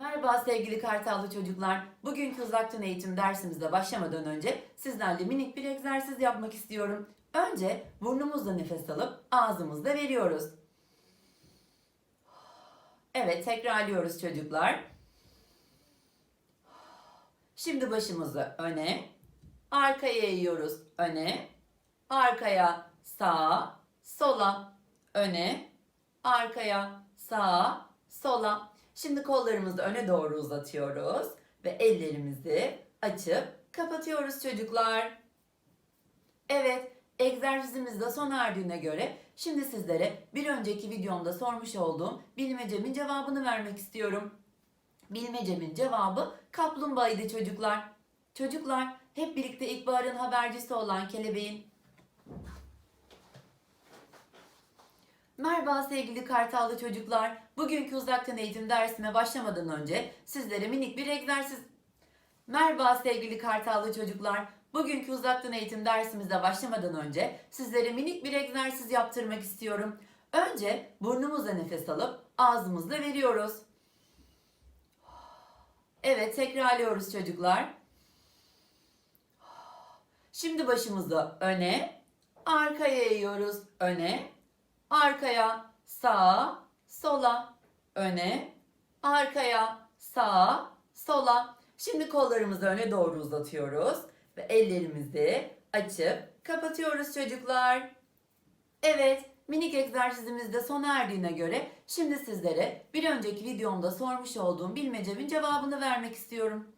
Merhaba sevgili Kartallı çocuklar. Bugünkü uzaktan eğitim dersimize başlamadan önce sizlerle minik bir egzersiz yapmak istiyorum. Önce burnumuzla nefes alıp ağzımızla veriyoruz. Evet, tekrarlıyoruz çocuklar. Şimdi başımızı öne, arkaya eğiyoruz. Öne, arkaya, sağa, sola, öne, arkaya, sağa, sola. Şimdi kollarımızı öne doğru uzatıyoruz ve ellerimizi açıp kapatıyoruz çocuklar. Evet, egzersizimiz de sona erdiğine göre şimdi sizlere bir önceki videomda sormuş olduğum bilmecemin cevabını vermek istiyorum. Bilmecemin cevabı kaplumbağaydı çocuklar. Çocuklar hep birlikte ilkbaharın habercisi olan kelebeğin Merhaba sevgili Kartallı çocuklar. Bugünkü uzaktan eğitim dersime başlamadan önce sizlere minik bir egzersiz... Merhaba sevgili Kartallı çocuklar. Bugünkü uzaktan eğitim dersimize başlamadan önce sizlere minik bir egzersiz yaptırmak istiyorum. Önce burnumuzla nefes alıp ağzımızla veriyoruz. Evet tekrarlıyoruz çocuklar. Şimdi başımızı öne, arkaya eğiyoruz. Öne, arkaya, sağa, sola, öne, arkaya, sağa, sola. Şimdi kollarımızı öne doğru uzatıyoruz ve ellerimizi açıp kapatıyoruz çocuklar. Evet, minik egzersizimiz de sona erdiğine göre şimdi sizlere bir önceki videomda sormuş olduğum bilmecemin cevabını vermek istiyorum.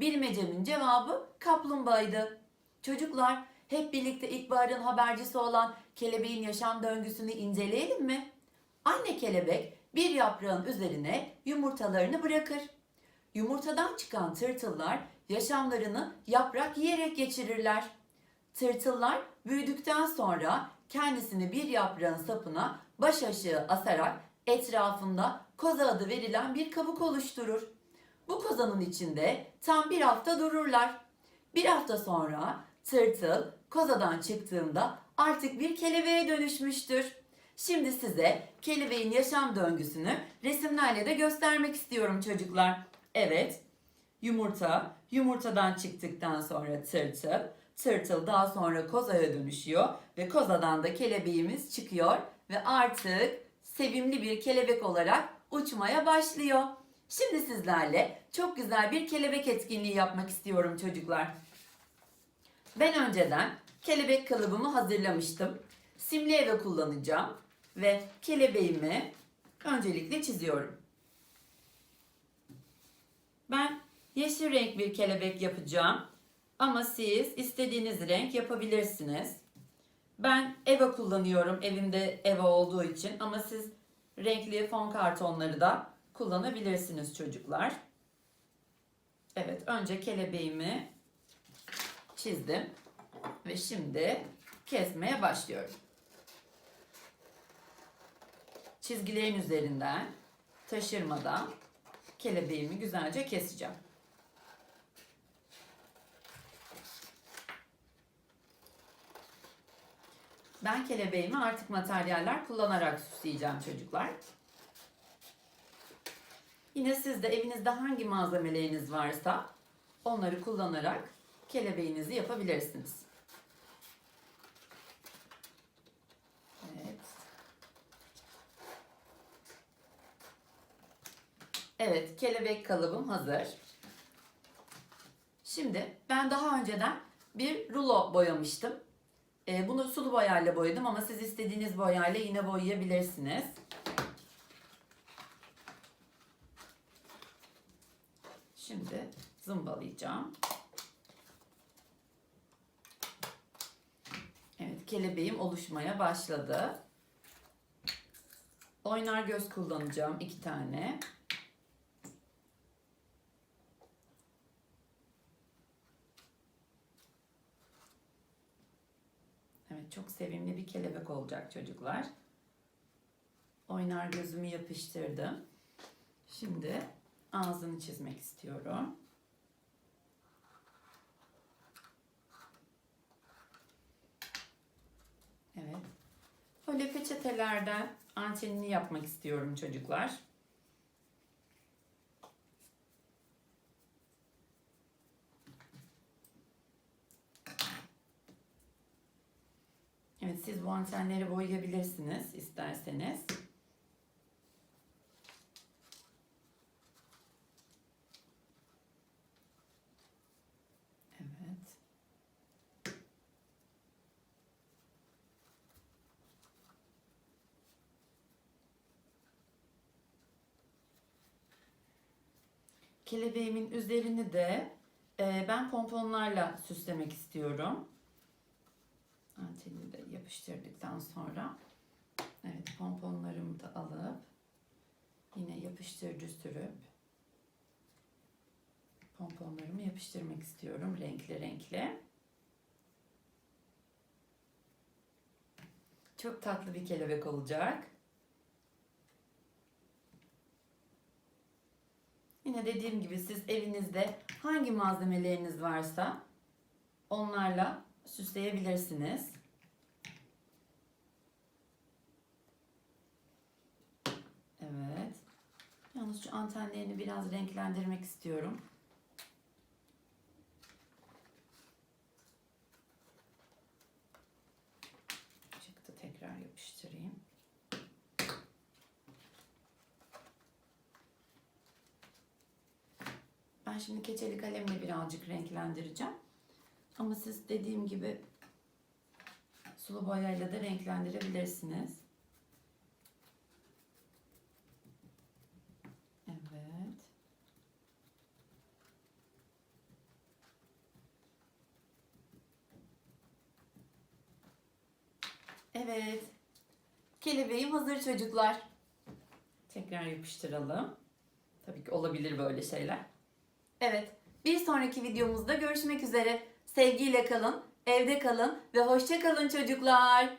Bilmecemin cevabı kaplumbağaydı. Çocuklar, hep birlikte ilkbaharın habercisi olan kelebeğin yaşam döngüsünü inceleyelim mi? Anne kelebek bir yaprağın üzerine yumurtalarını bırakır. Yumurtadan çıkan tırtıllar yaşamlarını yaprak yiyerek geçirirler. Tırtıllar büyüdükten sonra kendisini bir yaprağın sapına baş aşağı asarak etrafında koza adı verilen bir kabuk oluşturur. Bu kozanın içinde tam bir hafta dururlar. Bir hafta sonra tırtıl kozadan çıktığında artık bir kelebeğe dönüşmüştür. Şimdi size kelebeğin yaşam döngüsünü resimlerle de göstermek istiyorum çocuklar. Evet, yumurta, yumurtadan çıktıktan sonra tırtıl, tırtıl daha sonra kozaya dönüşüyor ve kozadan da kelebeğimiz çıkıyor ve artık sevimli bir kelebek olarak uçmaya başlıyor. Şimdi sizlerle çok güzel bir kelebek etkinliği yapmak istiyorum çocuklar. Ben önceden kelebek kalıbımı hazırlamıştım. Simli eve kullanacağım ve kelebeğimi öncelikle çiziyorum. Ben yeşil renk bir kelebek yapacağım. Ama siz istediğiniz renk yapabilirsiniz. Ben Eva kullanıyorum evimde Eva olduğu için ama siz renkli fon kartonları da kullanabilirsiniz çocuklar. Evet önce kelebeğimi çizdim ve şimdi kesmeye başlıyorum. Çizgilerin üzerinden taşırmadan kelebeğimi güzelce keseceğim. Ben kelebeğimi artık materyaller kullanarak süsleyeceğim çocuklar. Yine siz de evinizde hangi malzemeleriniz varsa onları kullanarak kelebeğinizi yapabilirsiniz. Evet. Evet, kelebek kalıbım hazır. Şimdi ben daha önceden bir rulo boyamıştım. Ee, bunu sulu boyayla boyadım ama siz istediğiniz boyayla yine boyayabilirsiniz. Şimdi zımbalayacağım. Evet, kelebeğim oluşmaya başladı. Oynar göz kullanacağım iki tane. Evet, çok sevimli bir kelebek olacak çocuklar. Oynar gözümü yapıştırdım. Şimdi ağzını çizmek istiyorum. Evet. Böyle peçetelerden antenini yapmak istiyorum çocuklar. Evet siz bu antenleri boyayabilirsiniz isterseniz. Kelebeğimin üzerini de e, ben pomponlarla süslemek istiyorum. Antenini de yapıştırdıktan sonra evet pomponlarımı da alıp yine yapıştırıcı sürüp pomponlarımı yapıştırmak istiyorum renkli renkli. Çok tatlı bir kelebek olacak. Yine dediğim gibi siz evinizde hangi malzemeleriniz varsa onlarla süsleyebilirsiniz. Evet. Yalnız şu antenlerini biraz renklendirmek istiyorum. Çıktı tekrar yapıştırayım. Ben şimdi keçeli kalemle birazcık renklendireceğim. Ama siz dediğim gibi sulu boyayla da renklendirebilirsiniz. Evet. Evet. Kelebeğim hazır çocuklar. Tekrar yapıştıralım. Tabii ki olabilir böyle şeyler. Evet. Bir sonraki videomuzda görüşmek üzere. Sevgiyle kalın, evde kalın ve hoşça kalın çocuklar.